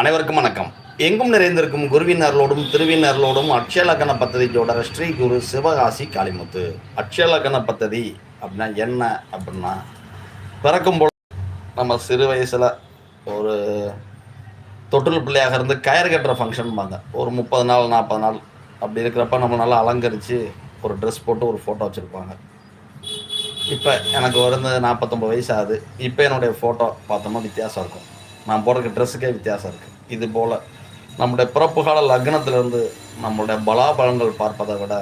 அனைவருக்கும் வணக்கம். எங்கும் நிறைந்திருக்கும் குருவின் அருளோடும் திருவின் அருளோடும் அக்ஷயலக்கண பத்ததியோட ஸ்ரீ குரு சிவகாசி காளிமுத்து. அக்ஷயலக்கண பத்ததி அப்படின்னா என்ன அப்படின்னா பிறக்கும்போது நம்ம சிறு வயசில் ஒரு தொட்டில் பிள்ளையாக இருந்து கயிறு கட்டுற ஃபங்க்ஷன்பாங்க ஒரு முப்பது நாள் நாற்பது நாள் அப்படி இருக்கிறப்ப நம்ம நல்லா அலங்கரித்து ஒரு ட்ரெஸ் போட்டு ஒரு ஃபோட்டோ வச்சுருப்பாங்க. இப்போ எனக்கு வந்து நாற்பத்தொம்பது வயசு ஆகுது. இப்போ என்னுடைய ஃபோட்டோ பார்த்தோம்னா வித்தியாசம் இருக்கும். நான் போடுற ட்ரெஸ்ஸுக்கே வித்தியாசம் இருக்குது இது போல் நம்முடைய பிறப்பு கால லக்னத்திலிருந்து நம்மளுடைய பலாபலங்கள் பார்ப்பதை விட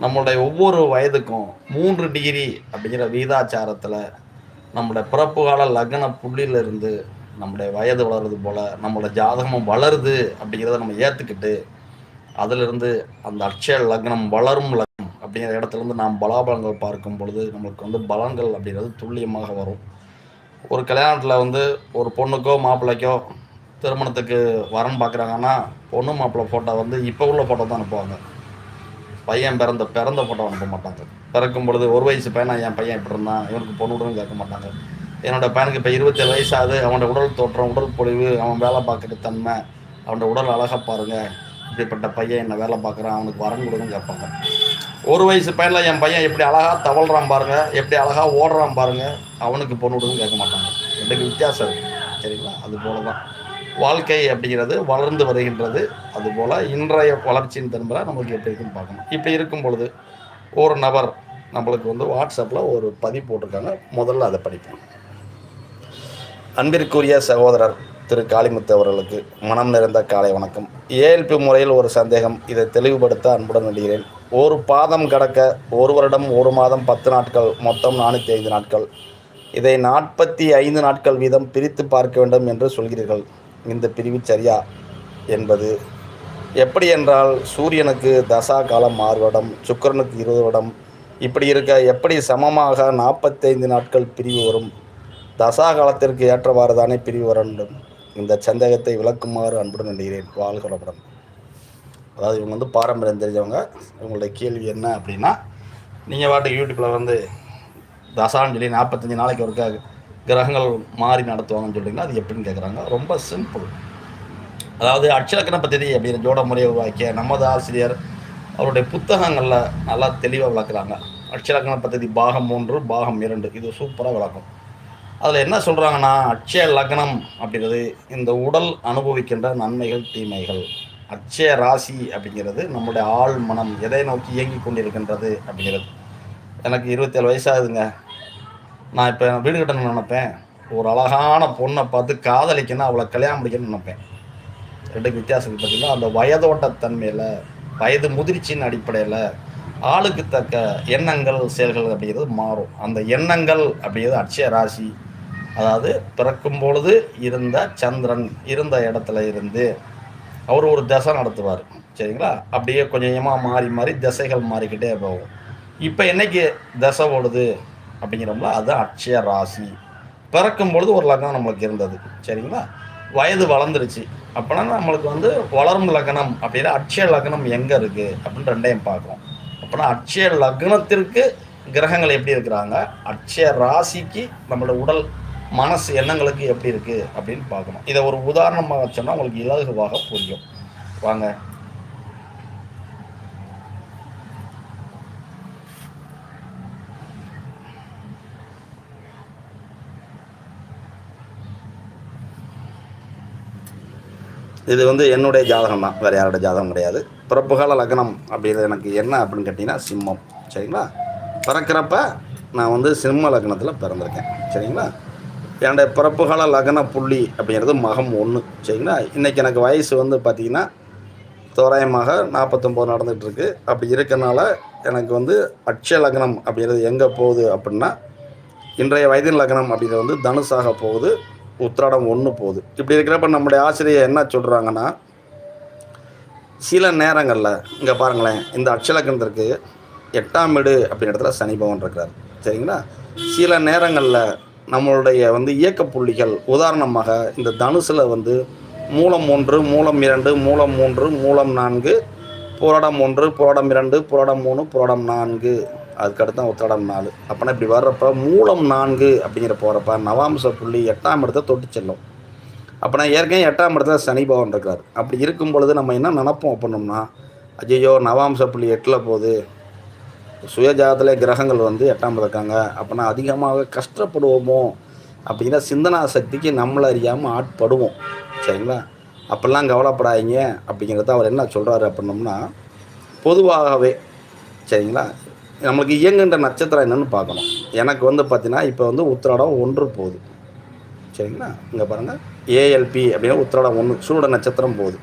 நம்மளுடைய ஒவ்வொரு வயதுக்கும் மூன்று டிகிரி அப்படிங்கிற வீதாச்சாரத்தில் நம்மளுடைய பிறப்பு கால லக்ன புள்ளியிலிருந்து நம்முடைய வயது வளருது போல் நம்மளோட ஜாதகமும் வளருது அப்படிங்கிறத நம்ம ஏற்றுக்கிட்டு அதிலிருந்து அந்த அட்சய லக்னம் வளரும் லக்னம் அப்படிங்கிற இடத்துலேருந்து நாம் பலாபலங்கள் பார்க்கும் பொழுது நம்மளுக்கு வந்து பலன்கள் அப்படிங்கிறது துல்லியமாக வரும். ஒரு கல்யாணத்தில் வந்து ஒரு பொண்ணுக்கோ மாப்பிள்ளைக்கோ திருமணத்துக்கு வரன் பார்க்குறாங்கன்னா பொண்ணு மாப்பிள்ளை ஃபோட்டோ வந்து இப்போ உள்ள ஃபோட்டோ தான் அனுப்புவாங்க. பையன் பிறந்த பிறந்த ஃபோட்டோ அனுப்ப மாட்டாங்க. பிறக்கும் பொழுது ஒரு வயசு பையனா என் பையன் இப்படி இருந்தான் இவனுக்கு பொண்ணு விடணும் கேட்க மாட்டாங்க. என்னோட பையனுக்கு இப்போ இருபத்தேழு வயசு ஆகுது அவனோட உடல் தோற்றம் உடல் பொழிவு அவன் வேலை பார்க்குற தன்மை அவனோட உடல் அழகாக பாருங்கள் இப்படிப்பட்ட பையன் என்ன வேலை பார்க்குறான் அவனுக்கு வரன் கொடுன்னு கேட்பாங்க. ஒரு வயசு பையனில் என் பையன் எப்படி அழகாக தவழ்றான் பாருங்கள் எப்படி அழகாக ஓடுறான் பாருங்கள் அவனுக்கு பொண்ணு விடுன்னு கேட்க மாட்டாங்க. ரெண்டுக்கு வித்தியாசம் சரிங்களா? அது போல தான் வாழ்க்கை அப்படிங்கிறது வளர்ந்து வருகின்றது. அதுபோல் இன்றைய வளர்ச்சியின் திரும்ப நமக்கு எப்படி இருக்குன்னு பார்க்கணும். இப்படி இருக்கும் பொழுது ஒரு நபர் நம்மளுக்கு வந்து வாட்ஸ்அப்பில் ஒரு பதிவு போட்டிருக்காங்க. முதல்ல அதை படிப்போம். அன்பிற்குரிய சகோதரர் திரு காளிமுத்து அவர்களுக்கு மனம் நிறைந்த காலை வணக்கம். ஏஎல்பி முறையில் ஒரு சந்தேகம். இதை தெளிவுபடுத்த அன்புடன் வேண்டுகிறேன் ஒரு பாதம் கடக்க ஒரு வருடம் ஒரு மாதம் பத்து நாட்கள் மொத்தம் நானூற்றி ஐந்து நாட்கள். இதை நாற்பத்தி ஐந்து நாட்கள் வீதம் பிரித்து பார்க்க வேண்டும் என்று சொல்கிறீர்கள். இந்த பிரிவு சரியா என்பது. எப்படி என்றால் சூரியனுக்கு தசா காலம் ஆறு வருடம் சுக்கிரனுக்கு இருபது வருடம். இப்படி இருக்க எப்படி சமமாக நாற்பத்தைந்து நாட்கள் பிரிவு வரும்? தசா காலத்திற்கு ஏற்றவாறு தானே பிரிவு வர வேண்டும்? இந்த சந்தேகத்தை விளக்குமாறு அன்புடன் நினைகிறேன் வாழ்க அதாவது இவங்க வந்து பாரம்பரியம் தெரிஞ்சவங்க. இவங்களுடைய கேள்வி என்ன அப்படின்னா நீங்கள் வாட்டு யூடியூப்பில் வந்து தசான்னு சொல்லி நாற்பத்தஞ்சு நாளைக்கு ஒருக்காக கிரகங்கள் மாறி நடத்துவாங்கன்னு சொல்கிறீங்களா அது எப்படின்னு கேட்குறாங்க ரொம்ப சிம்பிள் அதாவது அட்சலக்கண பத்திரி அப்படிங்கிற ஜோட முறையை உருவாக்கிய நமது ஆசிரியர் அவருடைய புத்தகங்களில் நல்லா தெளிவாக விளக்குறாங்க. அட்சலக்கண பத்ததி பாகம் மூன்று பாகம் இரண்டு. இது சூப்பராக விளக்கும். அதில் என்ன சொல்கிறாங்கன்னா அட்சய லக்னம் அப்படிங்கிறது இந்த உடல் அனுபவிக்கின்ற நன்மைகள் தீமைகள். அட்சய ராசி அப்படிங்கிறது நம்முடைய ஆள் மனம் எதை நோக்கி இயங்கி கொண்டிருக்கின்றது அப்படிங்கிறது. எனக்கு இருபத்தேழு வயசாகுதுங்க நான் இப்போ வீடு கட்டணும்னு நினப்பேன். ஒரு அழகான பொண்ணை பார்த்து காதலிக்கணும் அவளை கல்யாணம் முடிக்கணும்னு நினைப்பேன். ரெண்டுக்கு வித்தியாசம் பார்த்தீங்கன்னா அந்த வயதோட்ட தன்மையில் வயது முதிர்ச்சியின் அடிப்படையில் ஆளுக்கு தக்க எண்ணங்கள் செயல்கள் அப்படிங்கிறது மாறும். அந்த எண்ணங்கள் அப்படிங்கிறது அட்சய ராசி. அதாவது பிறக்கும் பொழுது இருந்த சந்திரன் இருந்த இடத்துல இருந்து அவர் ஒரு தசை நடத்துவார். சரிங்களா? அப்படியே கொஞ்சம் கொஞ்சமாக மாறி மாறி திசைகள் மாறிக்கிட்டே போகும். இப்போ என்னைக்கு தசை ஓடுது? அப்படிங்கிறோம்ல அதுதான் அட்சய ராசி. பிறக்கும் பொழுது ஒரு லக்னம் நம்மளுக்கு இருந்தது. சரிங்களா? வயது வளர்ந்துருச்சு. அப்போனா நம்மளுக்கு வந்து வளரும் லக்னம் அப்படின்னா அட்சய லக்னம் எங்கே இருக்குது அப்படின்னு ரெண்டையும் பார்க்குறோம் அப்போனா அட்சய லக்னத்திற்கு கிரகங்கள் எப்படி இருக்கிறாங்க? அட்சய ராசிக்கு நம்மளோட உடல் மனசு எண்ணங்களுக்கு எப்படி இருக்குது அப்படின்னு பார்க்கணும். இதை ஒரு உதாரணமாக சொன்னால் உங்களுக்கு இலகுவாக புரியும். வாங்க. இது வந்து என்னுடைய ஜாதகம் தான் வேறு யாரோட ஜாதகம் கிடையாது. பிறப்புகால லக்னம் அப்படிங்கிறது எனக்கு என்ன அப்படின்னு கேட்டிங்கன்னா சிம்மம். சரிங்களா? பிறக்கிறப்ப நான் வந்து சிம்ம லக்னத்தில் பிறந்திருக்கேன். சரிங்களா? என்னுடைய பிறப்புகால லக்ன புள்ளி அப்படிங்கிறது மகம் ஒன்று சரிங்களா? இன்றைக்கி எனக்கு வயசு வந்து பார்த்திங்கன்னா தோராயமாக நாற்பத்தொம்போது நடந்துகிட்ருக்கு அப்படி இருக்கனால எனக்கு வந்து அட்சய லக்னம் அப்படிங்கிறது எங்கே போகுது அப்படின்னா இன்றைய வயதின் லக்னம் அப்படிங்கிறது வந்து தனுஷாக போகுது. உத்திராடம் ஒன்று போகுது. இப்படி இருக்கிறப்ப நம்முடைய ஆசிரியர் என்ன சொல்கிறாங்கன்னா சில நேரங்களில் இங்கே பாருங்களேன் இந்த அட்சலக்கணத்திற்கு எட்டாம் வீடு அப்படின்ற இடத்துல சனி பவன் இருக்கிறார். சரிங்களா? சில நேரங்களில் நம்மளுடைய வந்து இயக்க புள்ளிகள் உதாரணமாக இந்த தனுசில் வந்து மூலம் ஒன்று மூலம் இரண்டு மூலம் மூன்று மூலம் நான்கு புரடம் ஒன்று புரடம் இரண்டு புரடம் மூணு புரடம் நான்கு. அதுக்கடுத்து உத்தடம் நாலு. அப்போனா இப்படி வர்றப்ப மூலம் நான்கு அப்படிங்கிற போகிறப்ப நவாம்ச புள்ளி எட்டாம் இடத்தை தொட்டு செல்லும். அப்போனா ஏற்கனவே எட்டாம் இடத்துல சனி பவன் இருக்கார். அப்படி இருக்கும் பொழுது நம்ம என்ன நினப்போம் அப்படின்னோம்னா அஜய்யோ நவாம்ச புள்ளி எட்டில் போகுது. சுயஜாதத்தில் கிரகங்கள் வந்து எட்டாம் இருக்காங்க. அப்போனா அதிகமாக கஷ்டப்படுவோமோ அப்படிங்கிற சிந்தனா சக்திக்கு நம்மளை அறியாமல் ஆட்படுவோம். சரிங்களா? அப்படிலாம் கவலைப்படாதீங்க அப்படிங்கிறத அவர் என்ன சொல்கிறாரு அப்படின்னோம்னா பொதுவாகவே சரிங்களா? நம்மளுக்கு இயங்குகின்ற நட்சத்திரம் என்னன்னு பார்க்கணும். எனக்கு வந்து பார்த்தீங்கன்னா இப்போ வந்து உத்திராடம் ஒன்று போகுது. சரிங்களா? இங்கே பாருங்கள் ஏஎல்பி அப்படின்னா உத்திராடம் ஒன்று சூட நட்சத்திரம் போகுது.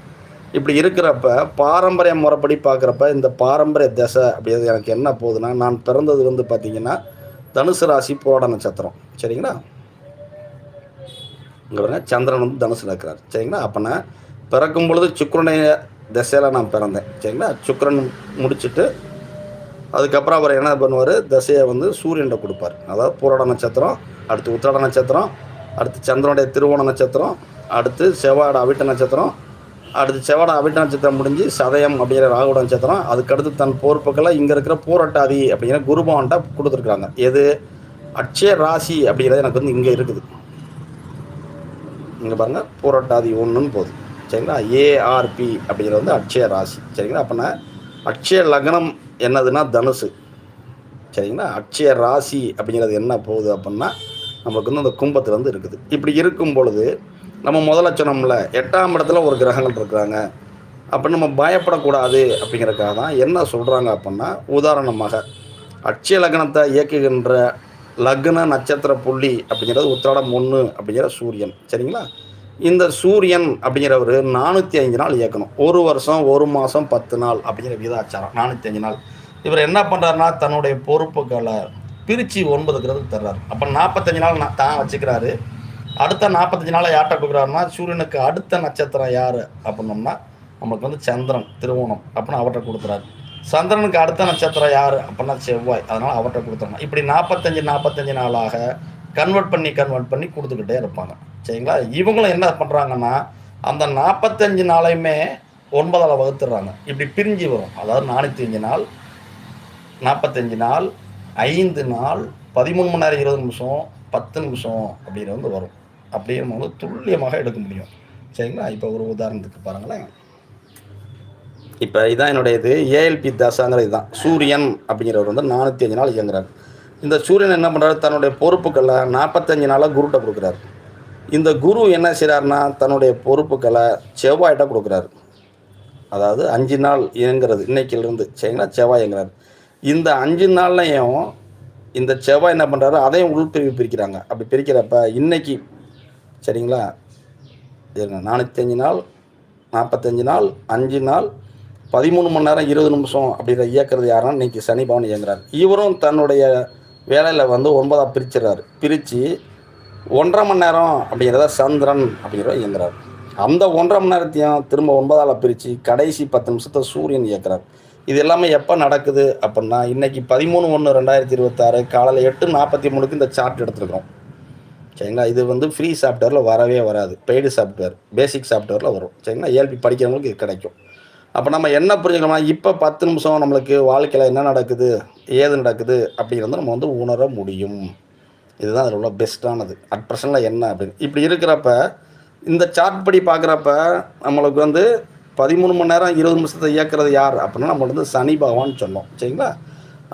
இப்படி இருக்கிறப்ப பாரம்பரிய முறைப்படி பார்க்குறப்ப இந்த பாரம்பரிய தசை அப்படிங்கிறது எனக்கு என்ன போகுதுன்னா நான் பிறந்தது வந்து பார்த்திங்கன்னா தனுசு ராசி போராட நட்சத்திரம். சரிங்களா? இங்கே பாருங்கள் சந்திரன் வந்து தனுசில் இருக்கிறார். சரிங்களா? அப்போனா பிறக்கும் பொழுது சுக்கரனுடைய திசையில் நான் பிறந்தேன். சரிங்களா? சுக்கரன் முடிச்சுட்டு அதுக்கப்புறம் அவர் என்ன பண்ணுவார்? தசையை வந்து சூரியன்கிட்ட கொடுப்பார். அதாவது பூரட நட்சத்திரம் அடுத்து உத்திராட நட்சத்திரம் அடுத்து சந்திரனுடைய திருவோண நட்சத்திரம் அடுத்து செவ்வாட அவிட்ட நட்சத்திரம் அடுத்து செவ்வாட அவிட்ட நட்சத்திரம் முடிஞ்சு சதயம் அப்படிங்கிற ராகுட நட்சத்திரம் அதுக்கடுத்து தன் பொறுப்புகளை இங்கே இருக்கிற பூரட்டாதி அப்படிங்கிற குருபவன்ட்ட கொடுத்துருக்குறாங்க. எது? அட்சய ராசி அப்படிங்கிறது எனக்கு வந்து இங்கே இருக்குது. இங்கே பாருங்கள் பூரட்டாதி ஒன்றுன்னு போகுது. சரிங்களா? ஏஆர்பி அப்படிங்கிறது வந்து அட்சய ராசி. சரிங்களா? அப்போனா அட்சய லக்னம் என்னதுன்னா தனுசு. சரிங்களா? அட்சய ராசி அப்படிங்கிறது என்ன போகுது அப்படின்னா நமக்கு வந்து அந்த கும்பத்தில் வந்து இருக்குது. இப்படி இருக்கும் பொழுது நம்ம முதல்ல சொன்னோம்ல எட்டாம் இடத்துல ஒரு கிரகங்கள் இருக்கிறாங்க. அப்போ நம்ம பயப்படக்கூடாது அப்படிங்கிறதுக்காக தான் என்ன சொல்கிறாங்க அப்படின்னா உதாரணமாக அட்சய லக்னத்தை இயக்குகின்ற லக்ன நட்சத்திர புள்ளி அப்படிங்கிறது உத்திராடம் ஒன்று அப்படிங்கிற சூரியன். சரிங்களா? இந்த சூரியன் அப்படிங்கிறவர் நானூற்றி அஞ்சு நாள் இயக்கணும். ஒரு வருஷம் ஒரு மாதம் பத்து நாள் அப்படிங்கிற விதாச்சாரம் நானூற்றி அஞ்சு நாள். இவர் என்ன பண்ணுறாருன்னா தன்னுடைய பொறுப்புகளை பிரித்து ஒன்பது கிரகத்துக்கு தர்றாரு. அப்போ நாற்பத்தஞ்சு நாள் நான் தான் வச்சுக்கிறாரு. அடுத்த நாற்பத்தஞ்சு நாளை யார்கிட்ட கொடுக்குறாருன்னா சூரியனுக்கு அடுத்த நட்சத்திரம் யார் அப்படின்னோம்னா நமக்கு வந்து சந்திரன் திருவோணம் அப்படின்னு அவர்கிட்ட கொடுக்குறாரு. சந்திரனுக்கு அடுத்த நட்சத்திரம் யார் அப்படின்னா செவ்வாய். அதனால் அவர்கிட்ட கொடுத்துருவாங்க இப்படி நாற்பத்தஞ்சு நாற்பத்தஞ்சு நாளாக கன்வெர்ட் பண்ணி கன்வெர்ட் பண்ணி கொடுத்துக்கிட்டே இருப்பாங்க. சரிங்களா? இவங்களும் என்ன பண்ணுறாங்கன்னா அந்த நாற்பத்தஞ்சு நாளையுமே ஒன்பதால் வகுத்துடுறாங்க இப்படி பிரிஞ்சு வரும். அதாவது நானூற்றி அஞ்சு நாள் நாற்பத்தஞ்சு நாள் ஐந்து நாள் பதிமூணு மணி நேரம் இருபது நிமிஷம் பத்து நிமிஷம் அப்படின்னு வந்து வரும். அப்படியே நம்ம வந்து துல்லியமாக எடுக்க முடியும். சரிங்களா? இப்போ ஒரு உதாரணத்துக்கு பாருங்களேன். இப்போ இதான் என்னுடைய இது ஏஎல்பி தாசாங்கிற இதுதான். சூரியன் அப்படிங்கிறவர் வந்து நானூற்றி அஞ்சு நாள் இயங்குறாரு. இந்த சூரியன் என்ன பண்ணுறாரு தன்னுடைய பொறுப்புகளை நாற்பத்தஞ்சு நாளாக குருட்டை கொடுக்குறாரு. இந்த குரு என்ன செய்கிறாருன்னா தன்னுடைய பொறுப்புகளை செவ்வாயிட்ட கொடுக்குறாரு. அதாவது அஞ்சு நாள் இயங்குறது இன்னைக்கிலிருந்து சரிங்களா செவ்வாய் இயங்குறாரு. இந்த அஞ்சு நாள்லையும் இந்த செவ்வாய் என்ன பண்ணுறாரு அதையும் உள்பிரிவு பிரிக்கிறாங்க. அப்படி பிரிக்கிறப்ப இன்னைக்கு சரிங்களா? நானூற்றஞ்சு நாள் நாற்பத்தஞ்சு நாள் அஞ்சு நாள் பதிமூணு மணி நேரம் இருபது நிமிஷம் அப்படிங்கிற இயக்கிறது யாருன்னா இன்னைக்கு சனி பவன் இயங்குறாரு. இவரும் தன்னுடைய வேலையில் வந்து ஒன்பதாக பிரிச்சிடறாரு. பிரித்து ஒன்றரை மணி நேரம் அப்படிங்கிறத சந்திரன் அப்படிங்கிற இயங்குறார் அந்த ஒன்றரை மணி நேரத்தையும் திரும்ப ஒன்பதால் பிரித்து கடைசி பத்து நிமிஷத்தை சூரியன் இயக்குறார். இது எல்லாமே எப்போ நடக்குது அப்படின்னா இன்றைக்கி பதிமூணு ஒன்று ரெண்டாயிரத்தி இருபத்தாறு காலையில் எட்டு நாற்பத்தி மூணுக்கு இந்த சார்ட் எடுத்துருக்கோம் சரிங்களா? இது வந்து ஃப்ரீ சாஃப்ட்வேரில் வரவே வராது. பெய்டு சாஃப்ட்வேர் பேசிக் சாஃப்ட்வேரில் வரும். சரிங்களா? ஏல்பி படிக்கிறவங்களுக்கு இது கிடைக்கும். அப்போ நம்ம என்ன புரிஞ்சுக்கணும்னா இப்போ பத்து நிமிஷம் நம்மளுக்கு வாழ்க்கையில் என்ன நடக்குது ஏது நடக்குது அப்படிங்கிறது நம்ம வந்து உணர முடியும். இதுதான் அதில் உள்ள பெஸ்ட்டானது அட் ப்ரெசண்டில் என்ன அப்படின்னு. இப்படி இருக்கிறப்ப இந்த சார்ட் படி பார்க்குறப்ப நம்மளுக்கு வந்து பதிமூணு மணி நேரம் இருபது நிமிஷத்தை இயக்குறது யார்? அப்படின்னா நம்ம வந்து சனி பகவான் சொன்னோம். சரிங்களா?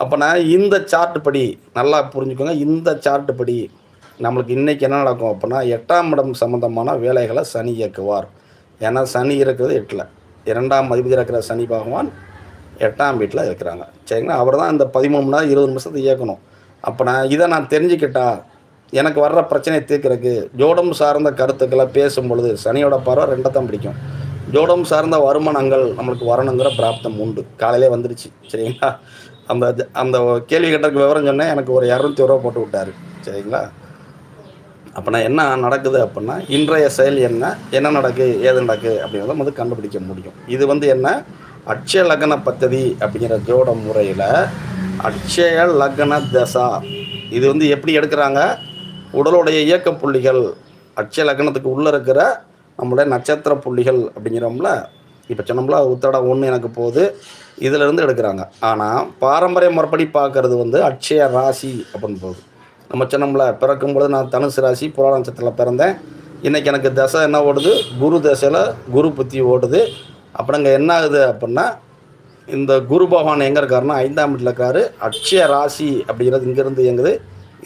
அப்போனா இந்த சார்ட் படி நல்லா புரிஞ்சுக்கோங்க. இந்த சார்ட் படி நம்மளுக்கு இன்றைக்கி என்ன நடக்கும் அப்படின்னா எட்டாம் இடம் சம்மந்தமான வேலைகளை சனி இயக்குவார். ஏன்னா சனி இருக்கிறது எட்டில். இரண்டாம் அதிபதி இருக்கிற சனி பகவான் எட்டாம் வீட்டில் இருக்கிறாங்க. சரிங்களா? அவர் தான் இந்த பதிமூணு மணி நேரம் இருபது நிமிஷத்தை இயக்கணும். அப்போ நான் இதை நான் தெரிஞ்சுக்கிட்டா எனக்கு வர்ற பிரச்சனையை தீர்க்கறதுக்கு ஜோடம் சார்ந்த கருத்துக்களை பேசும் பொழுது சனியோட பார்வை ரெண்டை தான் பிடிக்கும். ஜோடம் சார்ந்த வருமானங்கள் நம்மளுக்கு வரணுங்கிற பிராப்தம் உண்டு. காலையிலே வந்துருச்சு. சரிங்களா? அந்த அந்த கேள்வி கேட்டதுக்கு விவரம் சொன்னேன். எனக்கு ஒரு இரநூத்தி ரூபா போட்டு விட்டாரு. சரிங்களா? அப்போ நான் என்ன நடக்குது அப்படின்னா இன்றைய செயல் என்ன? என்ன நடக்கு? ஏது நடக்கு? அப்படிங்கிறத வந்து கண்டுபிடிக்க முடியும். இது வந்து என்ன? அட்சய லக்ன பத்ததி அப்படிங்கிற ஜோட முறையில் அட்சய லக்ன தசா. இது வந்து எப்படி எடுக்கிறாங்க? உடலுடைய இயக்க புள்ளிகள். அட்சய லக்னத்துக்கு உள்ளே இருக்கிற நம்மளுடைய நட்சத்திர புள்ளிகள் அப்படிங்கிறோம்ல. இப்போ சொன்னோம்ல உத்தடம் ஒன்று எனக்கு போகுது. இதிலிருந்து எடுக்கிறாங்க. ஆனால் பாரம்பரிய முறைப்படி பார்க்கறது வந்து அட்சய ராசி அப்படின்னு போகுது. நம்ம சொன்னோம்ல பிறக்கும் பொழுது நான் தனுசு ராசி புராண நட்சத்திரத்தில் பிறந்தேன். இன்றைக்கி எனக்கு தசை என்ன ஓடுது? குரு தசையில் குரு புத்தி ஓடுது. அப்புறம் இங்கே என்ன ஆகுது அப்படின்னா இந்த குரு பகவான் எங்கே இருக்காருன்னா ஐந்தாம் இடத்துல இருக்காரு. அட்சய ராசி அப்படிங்கிறது இங்கேருந்து இயங்குது.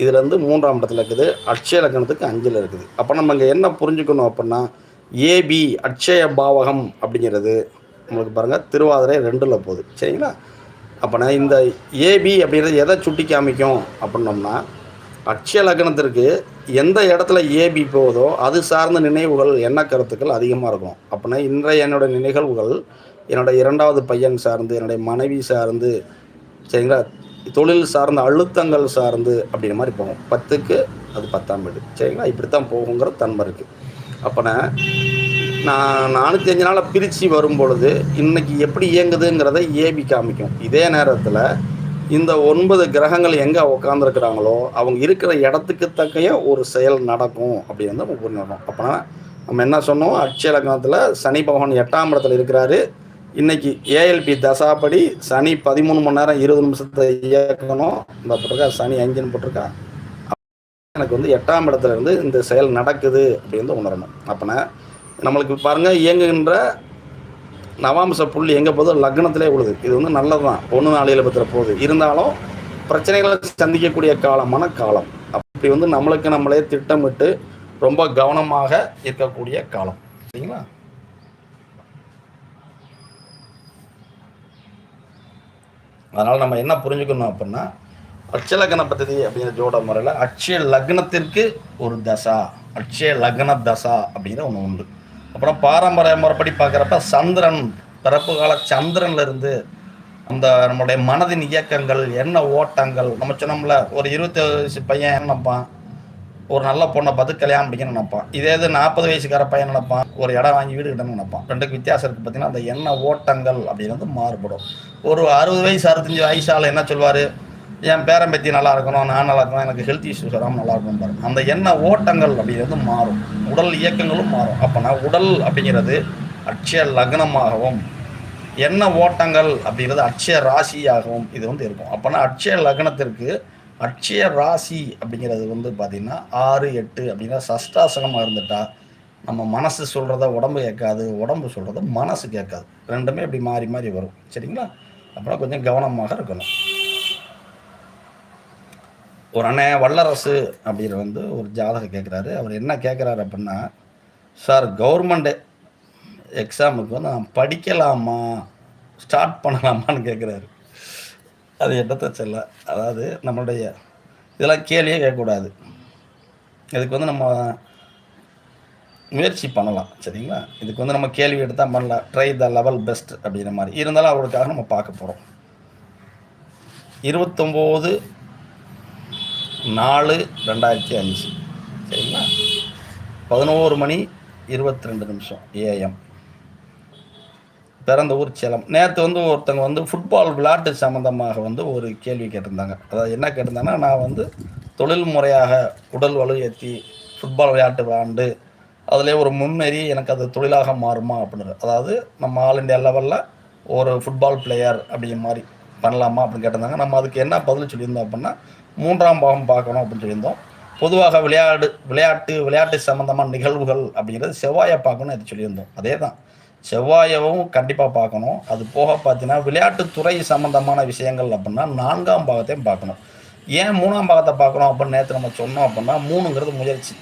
இதுலேருந்து மூன்றாம் இடத்துல இருக்குது. அட்சய லக்னத்துக்கு அஞ்சில் இருக்குது. அப்போ நம்ம இங்கே என்ன புரிஞ்சுக்கணும் அப்படின்னா ஏபி அட்சய பாவகம் அப்படிங்கிறது உங்களுக்கு பாருங்கள் திருவாதிரை ரெண்டில் போகுது. சரிங்களா? அப்போனா இந்த ஏபி அப்படிங்கிறது எதை சுட்டி காமிக்கும் அப்படின்னோம்னா அட்சய லக்னத்திற்கு எந்த இடத்துல ஏபி போகுதோ அது சார்ந்த நினைவுகள் என்ன கருத்துக்கள் அதிகமாக இருக்கும். அப்படின்னா இன்றைய என்னோடய நிகழ்வுகள் என்னோட இரண்டாவது பையன் சார்ந்து என்னுடைய மனைவி சார்ந்து சரிங்களா? தொழில் சார்ந்த அழுத்தங்கள் சார்ந்து அப்படிங்கிற மாதிரி போகும். பத்துக்கு அது பத்தாம் வீடு. சரிங்களா? இப்படி தான் போகுங்கிற தன்மை இருக்குது அப்போனா நான் நானூற்றி அஞ்சு நாளை பிரித்து வரும் பொழுது இன்னைக்கு எப்படி இயங்குதுங்கிறத ஏபி காமிக்கும். இதே நேரத்தில் இந்த ஒன்பது கிரகங்கள் எங்கே உட்காந்துருக்குறாங்களோ அவங்க இருக்கிற இடத்துக்கு தக்கைய ஒரு செயல் நடக்கும் அப்படின்னு தான் புரிஞ்சுக்கணும். அப்போனா நம்ம என்ன சொன்னோம்? அட்சய லக்னத்தில் சனி பகவான் எட்டாம் இடத்துல இருக்கிறாரு. இன்னைக்கு ஏஎல்பி தசாப்படி சனி பதிமூணு மணி நேரம் இருபது நிமிஷத்தை இயக்கணும். இந்த போட்டிருக்கா சனி அஞ்சுன்னு போட்டிருக்கா எனக்கு வந்து எட்டாம் இடத்துல இருந்து இந்த செயல் நடக்குது அப்படின்னு உணரணும். அப்போனா நம்மளுக்கு பாருங்கள் இயங்குகின்ற நவாம்ச புள்ளி எங்கே போதோ லக்னத்திலே உழுது. இது வந்து நல்லது தான் ஒன்று நாலு எழுபத்தில் போகுது. இருந்தாலும் பிரச்சனைகளை சந்திக்கக்கூடிய காலமான காலம். அப்படி வந்து நம்மளுக்கு நம்மளே திட்டமிட்டு ரொம்ப கவனமாக இருக்கக்கூடிய காலம். சரிங்களா? அதனால் நம்ம என்ன புரிஞ்சுக்கணும் அப்படின்னா அட்சய லக்ன அப்படிங்கிற ஜோட முறையில் அட்சய லக்னத்திற்கு ஒரு தசா அட்சய லக்ன தசா அப்படிங்கிற ஒன்று உண்டு. அப்புறம் பாரம்பரிய முறைப்படி பார்க்குறப்ப சந்திரன் பிறப்பு கால சந்திரன்லேருந்து அந்த நம்மளுடைய மனதின் இயக்கங்கள் என்ன ஓட்டங்கள் நம்ம சொன்னோம்ல ஒரு இருபத்தி வயசு பையன் என்னப்பான்? ஒரு நல்ல பொண்ணை பார்த்து கல்யாணம் பண்ணிக்கணும்னு நினைப்பான். இதே இது நாற்பது வயசுக்கார பையன் நினைப்பான். ஒரு இடம் வாங்கி வீடு கட்டணும்னு நினைப்பான். ரெண்டுக்கு வித்தியாசம் இருக்குது பார்த்தீங்கன்னா அந்த எண்ண ஓட்டங்கள் அப்படிங்கிறது மாறுபடும். ஒரு அறுபது வயசு அறுபத்தஞ்சு வயசால் என்ன சொல்வார்? என் பேரம்பத்தி நல்லா இருக்கணும் நான் நல்லா இருக்கணும் எனக்கு ஹெல்த் இஷ்யூஸ் வராமல் நல்லா இருக்கணும் பாருங்க. அந்த எண்ண ஓட்டங்கள் அப்படிங்கிறது மாறும். உடல் இயக்கங்களும் மாறும். அப்போனா உடல் அப்படிங்கிறது அட்சய லக்னமாகவும் எண்ண ஓட்டங்கள் அப்படிங்கிறது அட்சய ராசியாகவும் இது வந்து இருக்கும். அப்போனா அட்சய லக்னத்திற்கு அட்சய ராசி அப்படிங்கிறது வந்து பார்த்திங்கன்னா ஆறு எட்டு அப்படின்னா சஷ்டாசனமாக இருந்துட்டா நம்ம மனசு சொல்கிறத உடம்பு கேட்காது உடம்பு சொல்கிறத மனசு கேட்காது. ரெண்டுமே இப்படி மாறி மாறி வரும். சரிங்களா? அப்புறம் கொஞ்சம் கவனமாக இருக்கணும். ஒரு அண்ணன் வல்லரசு அப்படிங்கிற வந்து ஒரு ஜாதகம் கேட்குறாரு. அவர் என்ன கேட்குறாரு அப்படின்னா சார் கவர்மெண்ட் எக்ஸாமுக்கு வந்து நான் படிக்கலாமா? ஸ்டார்ட் பண்ணலாமான்னு கேட்குறாரு. அது என்னத்தை செல்ல அதாவது நம்மளுடைய இதெல்லாம் கேள்வியே கேட்கக்கூடாது. இதுக்கு வந்து நம்ம முயற்சி பண்ணலாம். சரிங்களா? இதுக்கு வந்து நம்ம கேள்வி எடுத்தால் பண்ணலாம். ட்ரை த லெவல் பெஸ்ட் அப்படிங்கிற மாதிரி. இருந்தாலும் அவருக்காக நம்ம பார்க்க போகிறோம் இருபத்தொம்போது நாலு ரெண்டாயிரத்தி அஞ்சு. சரிங்களா? பதினோரு மணி இருபத்தி ரெண்டு நிமிஷம் ஏஎம் பிறந்த ஊர் சேலம். நேற்று வந்து ஒருத்தங்க வந்து ஃபுட்பால் விளையாட்டு சம்மந்தமாக வந்து ஒரு கேள்வி கேட்டிருந்தாங்க. அதாவது என்ன கேட்டிருந்தாங்கன்னா நான் வந்து தொழில் முறையாக உடல் வலு ஏற்றி ஃபுட்பால் விளையாட்டு விளையாண்டு அதிலே ஒரு முன்னேறி எனக்கு அது தொழிலாக மாறுமா அப்படின்னு அதாவது நம்ம ஆல் இண்டியா லெவலில் ஒரு ஃபுட்பால் பிளேயர் அப்படிங்கிற மாதிரி பண்ணலாமா அப்படின்னு கேட்டிருந்தாங்க. நம்ம அதுக்கு என்ன பதில் சொல்லியிருந்தோம் அப்படின்னா மூன்றாம் பாகம் பார்க்கணும் அப்படின்னு சொல்லியிருந்தோம். பொதுவாக விளையாடு விளையாட்டு விளையாட்டு சம்மந்தமான நிகழ்வுகள் அப்படிங்கிறது செவ்வாயை பார்க்கணும் அது சொல்லியிருந்தோம். அதே தான் செவ்வாயவும் கண்டிப்பாக பார்க்கணும். அது போக பார்த்தீங்கன்னா விளையாட்டுத்துறை சம்மந்தமான விஷயங்கள் அப்படின்னா நான்காம் பாகத்தையும் பார்க்கணும். ஏன் மூணாம் பாகத்தை பார்க்கணும் அப்படின்னு நேற்று நம்ம சொன்னோம் அப்படின்னா மூணுங்கிறது முயற்சி.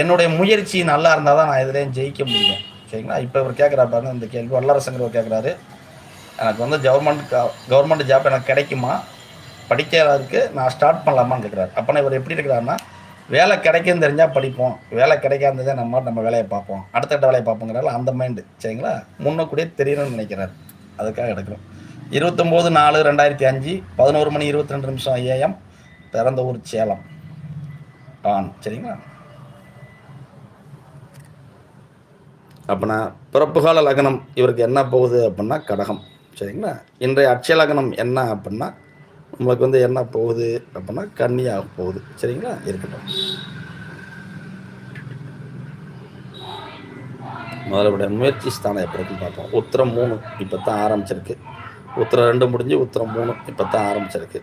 என்னுடைய முயற்சி நல்லா இருந்தால் தான் நான் இதுலேயும் ஜெயிக்க முடியும். சரிங்களா? இப்போ இவர் கேட்குறா பாருங்க இந்த கேள்வி. வல்லரசுங்கிறவர் கேட்குறாரு எனக்கு வந்து கவர்மெண்ட் கவர்மெண்ட் ஜாப் எனக்கு கிடைக்குமா? படிக்கிறதுக்கு நான் ஸ்டார்ட் பண்ணலாமான்னு கேட்குறாரு அப்போனா இவர் எப்படி இருக்கிறாருன்னா வேலை கிடைக்குன்னு தெரிஞ்சால் படிப்போம். வேலை கிடைக்காததே நம்ம நம்ம வேலையை பார்ப்போம். அடுத்தடுத்த வேலையை பார்ப்போங்கிறால அந்த மைண்டு சரிங்களா? முன்னக்கூடியே தெரியணும்னு நினைக்கிறார். அதுக்காக எடுக்கிறோம். இருபத்தொம்போது நாலு ரெண்டாயிரத்தி அஞ்சு பதினோரு மணி இருபத்தி ரெண்டு நிமிஷம் ஏஎம் பிறந்த ஊர் சேலம். ஆன் சரிங்களா? அப்படின்னா பிறப்புகால லக்னம் இவருக்கு என்ன போகுது அப்படின்னா கடகம். சரிங்களா? இன்றைய அட்சய லக்னம் என்ன அப்படின்னா நம்மளுக்கு வந்து என்ன போகுது அப்படின்னா கன்னியாக போகுது. சரிங்களா? இருக்கட்டும். முதல்ல முயற்சி ஸ்தானம் எப்படி இருக்குன்னு பார்ப்போம். உத்தரம் மூணு இப்போ தான் ஆரம்பிச்சிருக்கு. உத்தரம் ரெண்டு முடிஞ்சு உத்தரம் மூணு இப்போ தான் ஆரம்பிச்சிருக்கு.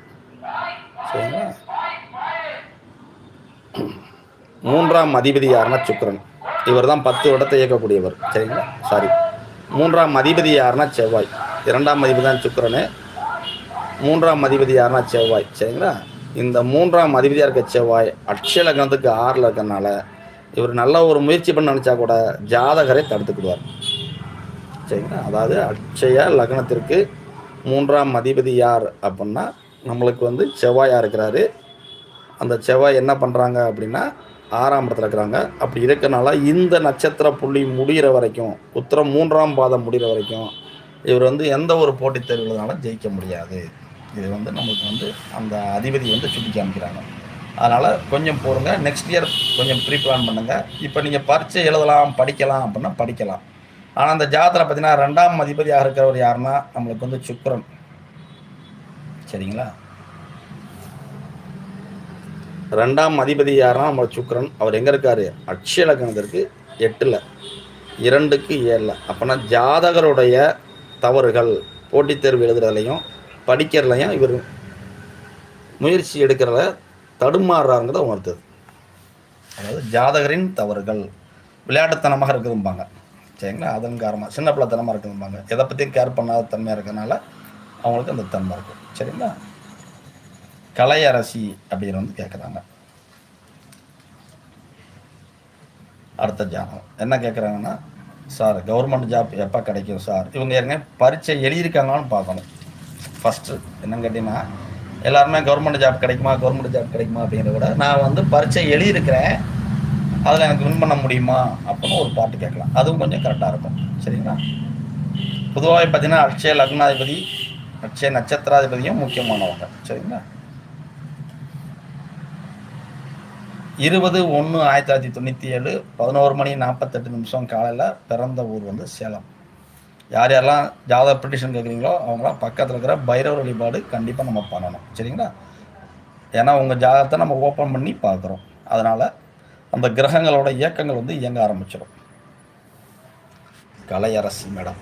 சரிங்களா? மூன்றாம் அதிபதி யாருன்னா சுக்கரன். இவர் தான் பத்து இடத்தை இயக்கக்கூடியவர். சரிங்களா? சாரி மூன்றாம் அதிபதி யாருன்னா செவ்வாய். இரண்டாம் அதிபதி தான் சுக்கரனு. மூன்றாம் அதிபதி யாருன்னா செவ்வாய். சரிங்களா? இந்த மூன்றாம் அதிபதியாக இருக்க செவ்வாய் அட்சய லக்னத்துக்கு ஆறில் இருக்கிறனால இவர் நல்ல ஒரு முயற்சி பண்ண நினச்சா கூட ஜாதகரை தடுத்துக்கிடுவார். சரிங்களா? அதாவது அட்சய லக்னத்திற்கு மூன்றாம் அதிபதி யார் அப்படின்னா நம்மளுக்கு வந்து செவ்வாயாக இருக்கிறாரு. அந்த செவ்வாய் என்ன பண்ணுறாங்க அப்படின்னா ஆறாம் இடத்துல இருக்கிறாங்க. அப்படி இருக்கனால இந்த நட்சத்திர புள்ளி முடிகிற வரைக்கும் உத்தரம் மூன்றாம் பாதம் முடிகிற வரைக்கும் இவர் வந்து எந்த ஒரு போட்டித் தேர்வுனாலும் ஜெயிக்க முடியாது. இது வந்து நம்மளுக்கு வந்து அந்த அதிபதி வந்து சுட்டி காமிக்கிறாங்க. அதனால் கொஞ்சம் போருங்க நெக்ஸ்ட் இயர் கொஞ்சம் ப்ரீ பிளான் பண்ணுங்கள் இப்போ நீங்கள் பரீட்சை எழுதலாம் படிக்கலாம் அப்படின்னா படிக்கலாம். ஆனால் அந்த ஜாதத்தில் பார்த்தீங்கன்னா ரெண்டாம் அதிபதியாக இருக்கிறவர் யாருன்னா நம்மளுக்கு வந்து சுக்கரன். சரிங்களா? ரெண்டாம் அதிபதி யாருன்னா நம்ம சுக்கரன். அவர் எங்கே இருக்கார்? அட்சய லக்னத்திற்கு எட்டில். இரண்டுக்கு ஏழில். அப்போனா ஜாதகருடைய தவறுகள் போட்டித் தேர்வு எழுதுறதுலையும் படிக்கிறதுலையும் இவர் முயற்சி எடுக்கிறத தடுமாறுறாருங்கிறத உணர்த்துது அதாவது ஜாதகரின் தவறுகள் விளையாட்டுத்தனமாக இருக்குதும்பாங்க. சரிங்களா? அதன் காரணமாக சின்ன பிள்ளைத்தனமாக இருக்குதும்பாங்க. எதை பற்றியும் கேர் பண்ணாத தன்மையாக இருக்கிறனால அவங்களுக்கு அந்த தன்மை இருக்கும். சரிங்களா? கலை அரசி அப்படின்னு வந்து கேட்குறாங்க அடுத்த ஜாதகம். என்ன கேட்குறாங்கன்னா சார் கவர்மெண்ட் ஜாப் எப்போ கிடைக்கும் சார்? இவங்க ஏற்கனவே பரீட்சை எழுதியிருக்காங்களான்னு பார்க்கணும். ஃபஸ்ட்டு என்னன்னு கேட்டிங்கன்னா எல்லாருமே கவர்மெண்ட் ஜாப் கிடைக்குமா கவர்மெண்ட் ஜாப் கிடைக்குமா அப்படிங்கிறத விட நான் வந்து பரீட்சை எழுதியிருக்கிறேன் அதில் எனக்கு வின் பண்ண முடியுமா அப்படின்னு ஒரு பாட்டு கேட்கலாம். அதுவும் கொஞ்சம் கரெக்டாக இருக்கும். சரிங்களா? பொதுவாக பார்த்தீங்கன்னா அட்சய லக்னாதிபதி அட்சய நட்சத்திராதிபதியும் முக்கியமானவங்க. சரிங்களா? இருபது ஒன்று ஆயிரத்தி தொள்ளாயிரத்தி தொண்ணூற்றி ஏழு பதினோரு மணி நாற்பத்தெட்டு நிமிஷம் காலையில் பிறந்த ஊர் வந்து சேலம். யார் யாரெல்லாம் ஜாதக பிரிட்டிஷன் கேட்குறீங்களோ அவங்களாம் பக்கத்தில் இருக்கிற பைரவர் வழிபாடு கண்டிப்பாக நம்ம பண்ணணும். சரிங்களா? ஏன்னா உங்கள் ஜாதகத்தை நம்ம ஓப்பன் பண்ணி பார்க்குறோம். அதனால் அந்த கிரகங்களோட இயக்கங்கள் வந்து இயங்க ஆரம்பிச்சிடும். கலையரசி மேடம்.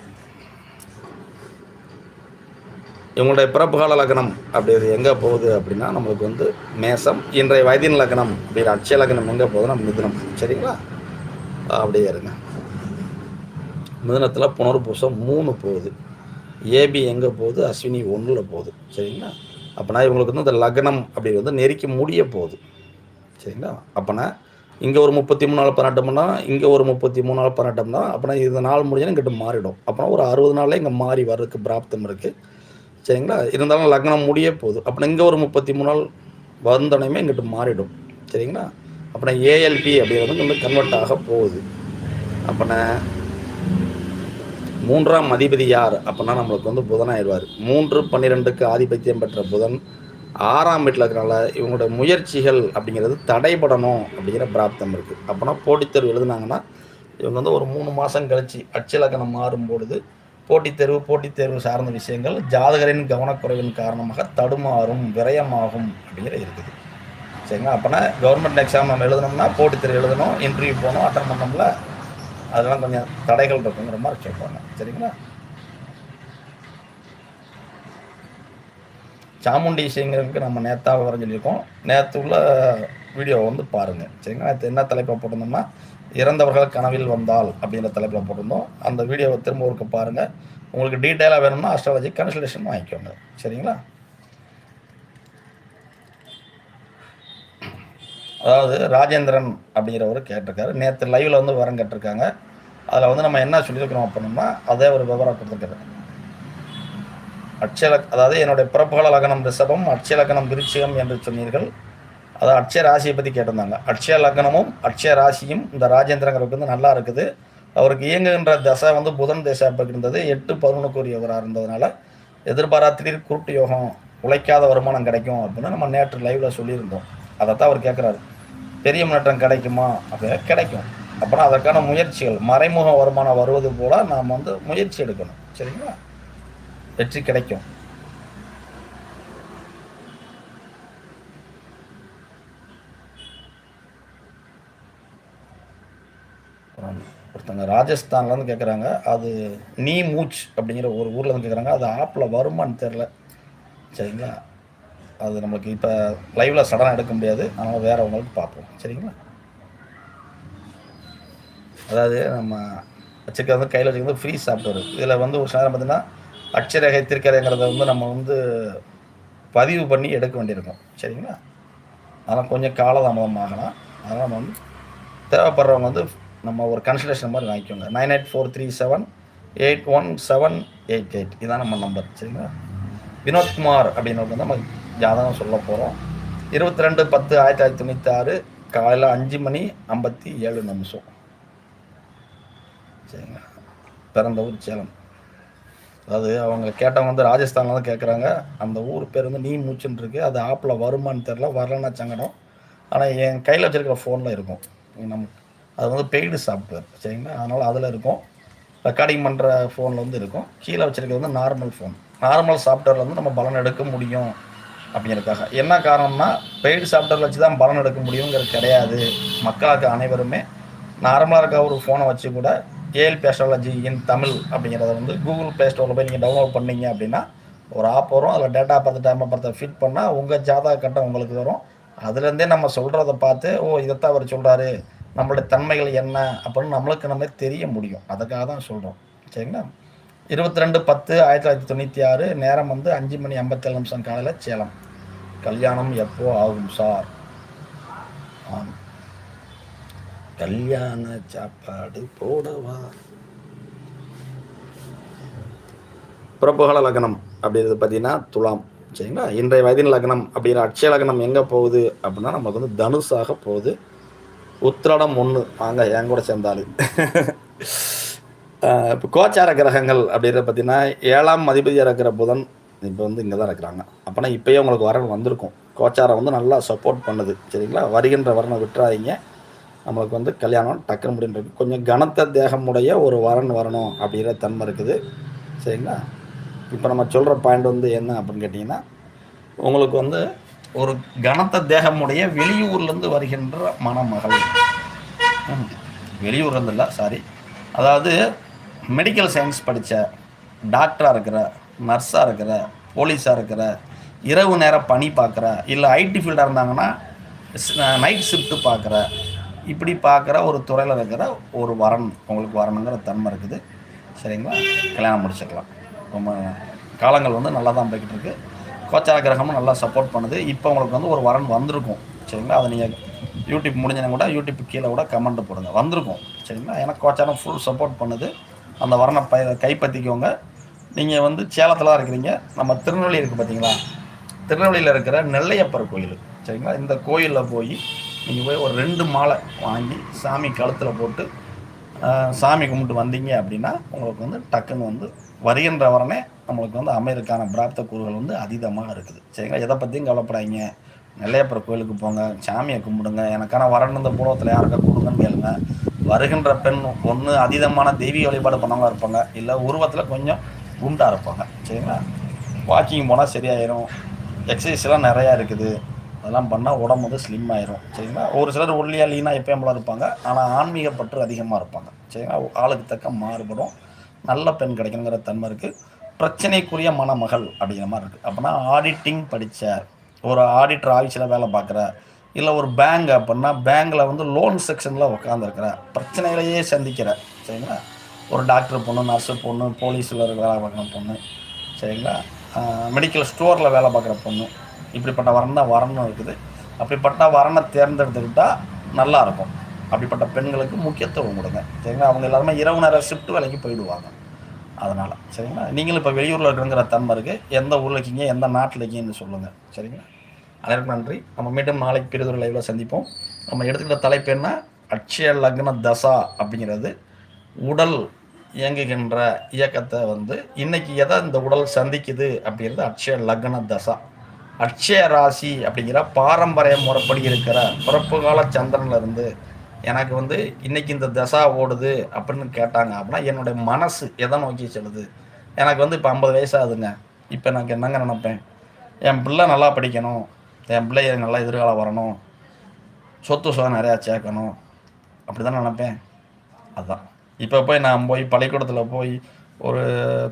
இவங்களுடைய பிறப்பு கால லக்னம் அப்படி எங்கே போகுது அப்படின்னா நம்மளுக்கு வந்து மேசம் இன்றைய வயதின் லக்னம் அப்படிங்கிற அட்சய லக்னம் எங்கே போகுதுன்னா மிதுனம். சரிங்களா? அப்படியே இருங்க. மிதனத்தில் புனர்பூசம் மூணு போகுது. ஏபி எங்கே போகுது? அஸ்வினி ஒன்றில் போகுது. சரிங்களா? அப்போனா இவங்களுக்கு வந்து இந்த லக்னம் அப்படி வந்து நெருக்கி முடிய போகுது. சரிங்களா? அப்போனா இங்கே ஒரு முப்பத்தி மூணு நாள் பன்னெண்டோம்னா இங்கே ஒரு முப்பத்தி மூணு நாள் பன்னெண்டோம்னா அப்போனா இந்த நாள் முடிஞ்சாலும் இங்கிட்ட மாறிடும். அப்போனா ஒரு அறுபது நாளில் இங்கே மாறி வர்றதுக்கு பிராப்தம் இருக்குது சரிங்களா? இருந்தாலும் லக்னம் முடிய போகுது. அப்போ இங்கே ஒரு முப்பத்தி மூணு நாள் வந்தோடனே இங்கிட்டு மாறிடும். சரிங்களா? அப்போனா ஏஎல்பி அப்படிங்கிறது வந்து கன்வெர்ட் ஆக போகுது. அப்போனா மூன்றாம் அதிபதி யார் அப்படின்னா நம்மளுக்கு வந்து புதனாயிருவார் மூன்று பன்னிரெண்டுக்கு ஆதிபத்தியம் பெற்ற புதன் ஆறாம் வீட்டில் இருக்கிறனால இவங்களோட முயற்சிகள் அப்படிங்கிறது தடைபடணும் அப்படிங்கிற பிராப்தம் இருக்குது அப்போனா போட்டித் தேர்வு எழுதுனாங்கன்னா இவங்க வந்து ஒரு மூணு மாதம் கழிச்சு அச்சிலக்கணம் மாறும் பொழுது போட்டித் தேர்வு போட்டித் தேர்வு சார்ந்த விஷயங்கள் ஜாதகரின் கவனக்குறைவின் காரணமாக தடுமாறும் விரயமாகும் அப்படிங்கிற இருக்குது. சரிங்களா? அப்போனா கவர்மெண்ட் எக்ஸாம் நம்ம எழுதணும்னா போட்டித் தேர்வு எழுதணும் இன்டர்வியூ போகணும் அட்டன் பண்ணோம்ல அதெல்லாம் கொஞ்சம் தடைகள் இருக்குங்கிற மாதிரி சொல்லுவாங்க. சரிங்களா? சாமுண்டிசிங்கிறதுக்கு நம்ம நேத்தாக வர சொல்லியிருக்கோம். நேற்று உள்ள வீடியோ வந்து பாருங்கள் சரிங்களா? நேற்று என்ன தலைப்பை போட்டிருந்தோம்னா இறந்தவர்கள் கனவில் வந்தால் அப்படிங்கிற தலைப்பில் போட்டிருந்தோம். அந்த வீடியோவை திரும்ப ஒருக்க பாருங்கள் உங்களுக்கு டீட்டெயிலாக வேணும்னா அஸ்ட்ராலஜி கன்சல்டேஷன் வாங்கிக்கோங்க. சரிங்களா? அதாவது ராஜேந்திரன் அப்படிங்கிறவர் கேட்டிருக்காரு. நேற்று லைவில் வந்து வரம் கேட்டிருக்காங்க. அதில் வந்து நம்ம என்ன சொல்லியிருக்கிறோம் அப்படின்னா அதே ஒரு விவரம் கொடுத்துருக்காரு. அட்சய அதாவது என்னுடைய பிறப்புகால லக்னம் ரிஷபம் அட்சய லக்னம் விருச்சிகம் என்று சொன்னீர்கள். அதாவது அட்சய ராசியை பற்றி கேட்டிருந்தாங்க. அட்சய லக்னமும் அட்சய ராசியும் இந்த ராஜேந்திரங்கிறவருக்கு வந்து நல்லா இருக்குது. அவருக்கு இயங்குகின்ற தசை வந்து புதன் தசை இருந்தது எட்டு பதினொன்றுக்குரியவராக இருந்ததுனால எதிர்பாராத்திரி குருட்டு யோகம் உழைக்காத வருமானம் கிடைக்கும் அப்படின்னு நம்ம நேற்று லைவ்ல சொல்லியிருந்தோம். அதைத்தான் அவர் கேட்குறாரு. பெரிய முன்னேற்றம் கிடைக்குமா? அப்படின்னா கிடைக்கும். அப்புறம் அதற்கான முயற்சிகள் மறைமுக வருமானம் வருவது போல நாம் வந்து முயற்சி எடுக்கணும். சரிங்களா? வெற்றி கிடைக்கும். அப்புறம் ஒருத்தங்க ராஜஸ்தான்லேருந்து கேட்குறாங்க அது நீ மூச் அப்படிங்கிற ஒரு ஊரில் இருந்து கேட்குறாங்க அது ஆப்பில் வருமான்னு தெரில சரிங்களா? அது நம்மளுக்கு இப்போ லைவில் சடனாக எடுக்க முடியாது. அதனால் வேறவங்களுக்கு பார்ப்போம். சரிங்களா? அதாவது நம்ம வச்சுக்கிறது வந்து கையில் வச்சுக்கிறது ஃப்ரீ சாஃப்ட்வேர் இதில் வந்து ஒரு நேரம் பார்த்தீங்கன்னா அட்சரேகை திருக்கரைங்கிறத வந்து நம்ம வந்து பதிவு பண்ணி எடுக்க வேண்டியிருக்கும். சரிங்களா? அதெல்லாம் கொஞ்சம் காலதாமதம் ஆகலாம். அதனால் நம்ம வந்து தேவைப்படுறவங்க வந்து நம்ம ஒரு கன்சல்டேஷன் மாதிரி வாங்கிக்கோங்க. Nine eight four three seven eight one seven eight eight இதான் நம்ம நம்பர் சரிங்களா? வினோத்குமார் அப்படின்னு வந்து நம்ம ஜாதகம் சொல்ல போகிறோம் இருபத்தி ரெண்டு பத்து ஆயிரத்தி தொள்ளாயிரத்தி தொண்ணூற்றி ஆறு காலையில் அஞ்சு மணி ஐம்பத்தி ஏழு நிமிஷம். சரிங்களா? பிறந்த ஊர் சேலம். அதாவது அவங்க கேட்டவங்க வந்து ராஜஸ்தானில் தான் கேட்குறாங்க அந்த ஊர் பேர் வந்து நீ மூச்சுன்னுருக்கு அது ஆப்பில் வருமான்னு தெரில வரலன்னா சங்கடம். ஆனால் என் கையில் வச்சிருக்கிற ஃபோனில் இருக்கும். நம்ம அது வந்து பெய்டு சாஃப்ட்வேர் சரிங்களா? அதனால் அதில் இருக்கும். ரெக்கார்டிங் பண்ணுற ஃபோனில் வந்து இருக்கும். கீழே வச்சுருக்கிறது வந்து நார்மல் ஃபோன் நார்மல் சாஃப்ட்வேரில் வந்து நம்ம பலன் எடுக்க முடியும். அப்படிங்கிறதுக்காக. என்ன காரணம்னா பெய்டு சாஃப்ட்வேர் வச்சு தான் பலன் எடுக்க முடியுங்கிறது கிடையாது. மக்களுக்கு அனைவருமே நார்மலாக இருக்க ஒரு ஃபோனை வச்சு கூட ஏஎல் பேஸ்ட்ராலஜி இன் தமிழ் அப்படிங்கிறத வந்து கூகுள் ப்ளே ஸ்டோரில் போய் நீங்கள் டவுன்லோட் பண்ணீங்க அப்படின்னா ஒரு ஆப் வரும். அதில் டேட்டா பார்த்து டைம் பார்த்து ஃபிட் பண்ணால் உங்கள் ஜாதக கட்டம் உங்களுக்கு வரும். அதுலேருந்தே நம்ம சொல்கிறத பார்த்து ஓ இதைத்தான் அவர் சொல்கிறாரு நம்மளுடைய தன்மைகள் என்ன? அப்படின்னு நம்மளுக்கு நம்ம தெரிய முடியும். அதுக்காக தான் சொல்கிறோம் சரிங்களா? இருபத்தி ரெண்டு பத்து ஆயிரத்தி தொள்ளாயிரத்தி தொண்ணூற்றி ஆறு நேரம் வந்து அஞ்சு மணி ஐம்பத்தேழு நிமிஷம் காலையில் சேலம். கல்யாணம் எப்போ ஆகும் சார்? ஆம். கல்யாண சாப்பாடு போடவா? பிறப்புகால லக்னம் அப்படிங்கிறது பார்த்தீங்கன்னா துலாம் சரிங்களா? இன்றைய வயதின் லக்னம் அப்படிங்கிற அட்சய லக்னம் எங்கே போகுது அப்படின்னா நமக்கு வந்து தனுஷாக போகுது. உத்திரடம் ஒன்று வாங்க என் கூட சேர்ந்தாலு இப்போ கோச்சார கிரகங்கள் அப்படிங்கிறத பார்த்தீங்கன்னா ஏழாம் அதிபதியாக இருக்கிற புதன் இப்போ வந்து இங்கே தான் இருக்கிறாங்க. அப்போனா இப்போயே உங்களுக்கு வரன் வந்திருக்கும். கோச்சாரம் வந்து நல்லா சப்போர்ட் பண்ணுது. சரிங்களா? வருகின்ற வரனை விட்டுறாதீங்க. நம்மளுக்கு வந்து கல்யாணம் டக்குன்னு முடின்றது கொஞ்சம் கனத்த தேகமுடைய ஒரு வரன் வரணும் அப்படிங்கிற தன்மை இருக்குது. சரிங்களா? இப்போ நம்ம சொல்கிற பாயிண்ட் வந்து என்ன அப்படின்னு கேட்டிங்கன்னா உங்களுக்கு வந்து ஒரு கனத்த தேகமுடைய வெளியூர்லேருந்து வருகின்ற மணமகள். ம், வெளியூர்லேருந்து இல்லை சாரி அதாவது மெடிக்கல் சயின்ஸ் படித்த டாக்டராக இருக்கிற நர்ஸாக இருக்கிற போலீஸாக இருக்கிற இரவு நேரம் பணி பார்க்குற இல்லை ஐடி ஃபீல்டாக இருந்தாங்கன்னா நைட் ஷிஃப்ட்டு பார்க்குற இப்படி பார்க்குற ஒரு துறையில் இருக்கிற ஒரு வரன் உங்களுக்கு வரணுங்கிற தன்மை இருக்குது. சரிங்களா? கல்யாணம் முடிச்சுக்கலாம். ரொம்ப காலங்கள் வந்து நல்லா தான் போய்கிட்டு இருக்குது கோச்சார கிரகமும் நல்லா சப்போர்ட் பண்ணுது. இப்போ உங்களுக்கு வந்து ஒரு வரன் வந்திருக்கும். சரிங்களா? அதை நீங்கள் யூடியூப் முடிஞ்சனா கூட யூடியூப் கீழே கூட கமெண்ட் போடுங்க. வந்திருக்கும். சரிங்களா? ஏன்னா கோச்சாரம் ஃபுல் சப்போர்ட் பண்ணுது. அந்த வரனை ப கைப்பற்றிக்கோங்க. நீங்கள் வந்து சேலத்தில் தான் இருக்கிறீங்க. நம்ம திருநெல்வேலி இருக்குது பார்த்தீங்களா திருநெல்வேலியில் இருக்கிற நெல்லையப்பர் கோயில். சரிங்களா? இந்த கோயிலில் போய் நீங்கள் போய் ஒரு ரெண்டு மாலை வாங்கி சாமி கழுத்தில் போட்டு சாமி கும்பிட்டு வந்தீங்க அப்படின்னா உங்களுக்கு வந்து டக்குன்னு வந்து வருகின்ற வரனே நம்மளுக்கு வந்து அமையறதுக்கான பிராப்த கூறுகள் வந்து அதீதமாக இருக்குது. சரிங்களா? எதை பற்றியும் கவலைப்படாதீங்க. நெல்லையப்பர் கோயிலுக்கு போங்க சாமியை கும்பிடுங்க எனக்கான வரன் இந்த பூலகத்தில் யாருக்கா கொடுங்கன்னு கேளுங்க. வருகின்ற பெண் ஒன்று அதீதமான தெய்வீக வழிபாடு பண்ணவங்களாக இருப்பாங்க. இல்லை உருவத்தில் கொஞ்சம் குண்டாக இருப்பாங்க சரிங்களா? வாக்கிங் போனால் சரியாயிரும். எக்ஸசைஸ்லாம் நிறையா இருக்குது. அதெல்லாம் பண்ணால் உடம்பு வந்து ஸ்லிம் ஆயிரும் சரிங்களா? ஒரு சிலர் ஒல்லியாக லீனாக எப்பயும் போல இருப்பாங்க. ஆனால் ஆன்மீக பற்று அதிகமாக இருப்பாங்க சரிங்களா? ஆளுக்கு தக்க மாறுபடும். நல்ல பெண் கிடைக்கணுங்கிற தன்மை இருக்குது பிரச்சனைக்குரிய மணமகள் அப்படிங்கிற மாதிரி இருக்குது அப்படின்னா ஆடிட்டிங் படித்த ஒரு ஆடிட்டர் ஆஃபீஸில் வேலை பார்க்குற இல்லை ஒரு பேங்க் அப்படின்னா பேங்க்கில் வந்து லோன் செக்ஷனில் உட்காந்துருக்கிற பிரச்சனைகளையே சந்திக்கிற சரிங்களா? ஒரு டாக்டர் பொண்ணு நர்ஸு பொண்ணு போலீஸில் வேலை பார்க்குற பொண்ணு சரிங்களா? மெடிக்கல் ஸ்டோரில் வேலை பார்க்குற பொண்ணு. இப்படிப்பட்ட வரன் தான் வரணும் இருக்குது. அப்படிப்பட்ட வரனை தேர்ந்தெடுத்துக்கிட்டால் நல்லா இருக்கும். அப்படிப்பட்ட பெண்களுக்கு முக்கியத்துவம் கொடுங்க. சரிங்களா? அவங்க எல்லாருமே இரவு நேரம் ஷிஃப்ட் வேலைக்கு போயிடுவாங்க. அதனால் சரிங்களா? நீங்களும் இப்போ வெளியூரில் இருக்கிறங்கிற தன்மை இருக்குது எந்த ஊரில் இருக்கீங்க எந்த நாட்டில் இருக்கீங்கன்னு சொல்லுங்கள் சரிங்களா? அனைவருக்கும் நன்றி. நம்ம மீண்டும் நாளைக்கு பிரிதொரு லைவில் சந்திப்போம். நம்ம எடுத்துக்கிட்ட தலைப்பு என்ன? அட்சய லக்ன தசா அப்படிங்கிறது. உடல் இயங்குகின்ற இயக்கத்தை வந்து இன்னைக்கு எதை இந்த உடல் சந்திக்குது அப்படிங்கிறது அட்சய லக்ன தசா. அட்சய ராசி அப்படிங்கிற பாரம்பரிய முறைப்படி இருக்கிற பிறப்பு கால சந்திரன்ல இருந்து எனக்கு வந்து இன்னைக்கு இந்த தசா ஓடுது அப்படின்னு கேட்டாங்க அப்படின்னா என்னுடைய மனசு எதை நோக்கி செல்லுது? எனக்கு வந்து இப்போ ஐம்பது வயசாகுதுங்க இப்போ எனக்கு என்னங்க நினப்பேன்? என் பிள்ளை நல்லா படிக்கணும். என் பிள்ளை நல்லா எதிர்காலம் வரணும். சொத்து சுகம் நிறையா சேர்க்கணும். அப்படி தான் நினப்பேன்? அதுதான் இப்போ போய் நான் போய் பள்ளிக்கூடத்தில் போய் ஒரு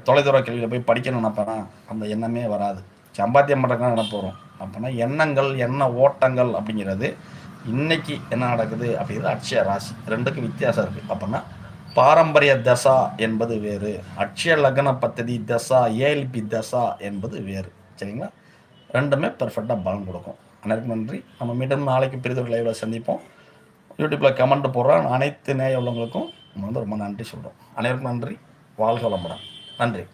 தொலைதூர கல்வியில் போய் படிக்கணும்னு நினைப்பேனா? அந்த எண்ணமே வராது. சம்பாத்தியம் பண்ணுறதுக்காக நினைப்பு வரும் அப்போனா எண்ணங்கள் எண்ண ஓட்டங்கள் அப்படிங்கிறது இன்னைக்கு என்ன நடக்குது அப்படிங்கிறது அட்சய ராசி. ரெண்டுக்கும் வித்தியாசம் இருக்குது அப்படின்னா பாரம்பரிய தசா என்பது வேறு. அட்சய லக்ன பத்ததி தசா ஏஎல்பி தசா என்பது வேறு. சரிங்களா? ரெண்டுமே பர்ஃபெக்டாக பலன் கொடுக்கும். அனைவருக்கும் நன்றி. நம்ம மீண்டும் நாளைக்கு பெரிதொரு லைவில் சந்திப்போம். யூடியூப்பில் கமெண்ட் போடுறோம் அனைத்து நேய உள்ளவங்களுக்கும் வந்து ரொம்ப நன்றி சொல்கிறோம் அனைவருக்கும் நன்றி. வாழ்க வளமுடன். நன்றி.